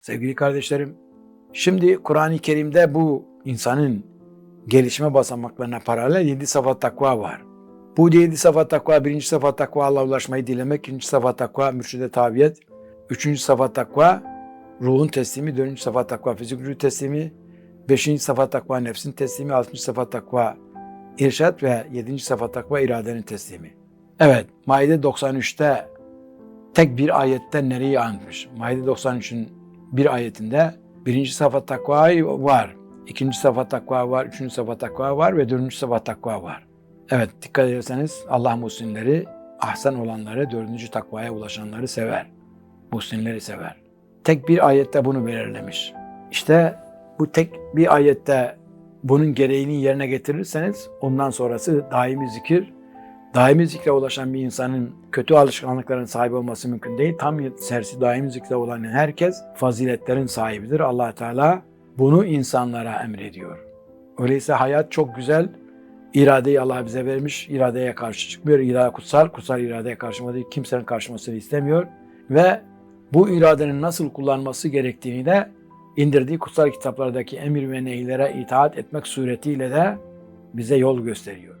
Sevgili kardeşlerim, şimdi Kur'an-ı Kerim'de bu insanın gelişme basamaklarına paralel yedi sıfat takva var. Bu yedi sıfat takva, birinci sıfat takva Allah'a ulaşmayı dilemek, ikinci sıfat takva mürşide tabiyet, üçüncü sıfat takva ruhun teslimi, dördüncü sıfat takva fizik gücü teslimi, beşinci sıfat takva nefsin teslimi, altıncı sıfat takva irşat ve yedinci sıfat takva iradenin teslimi. Evet, Maide 93'te tek bir ayette nereyi anmış? Maide 93'ün bir ayetinde birinci sıfat takva var, ikinci sıfat takva var, üçüncü sıfat takva var ve dördüncü sıfat takva var. Evet, dikkat ederseniz Allah muhsinleri, ahsen olanları, dördüncü takvaya ulaşanları sever. Muhsinleri sever. Tek bir ayette bunu belirlemiş. İşte bu tek bir ayette bunun gereğini yerine getirirseniz ondan sonrası daimi zikir, daimi zikre ulaşan bir insanın kötü alışkanlıkların sahibi olması mümkün değil. Tam sersi daimi zikre olan herkes faziletlerin sahibidir. allah Teala bunu insanlara emrediyor. Öyleyse hayat çok güzel. İradeyi Allah bize vermiş. İradeye karşı çıkmıyor. İrade kutsal. Kutsal iradeye karşı değil. Kimsenin karşımasını istemiyor. Ve bu iradenin nasıl kullanması gerektiğini de indirdiği kutsal kitaplardaki emir ve neylere itaat etmek suretiyle de bize yol gösteriyor.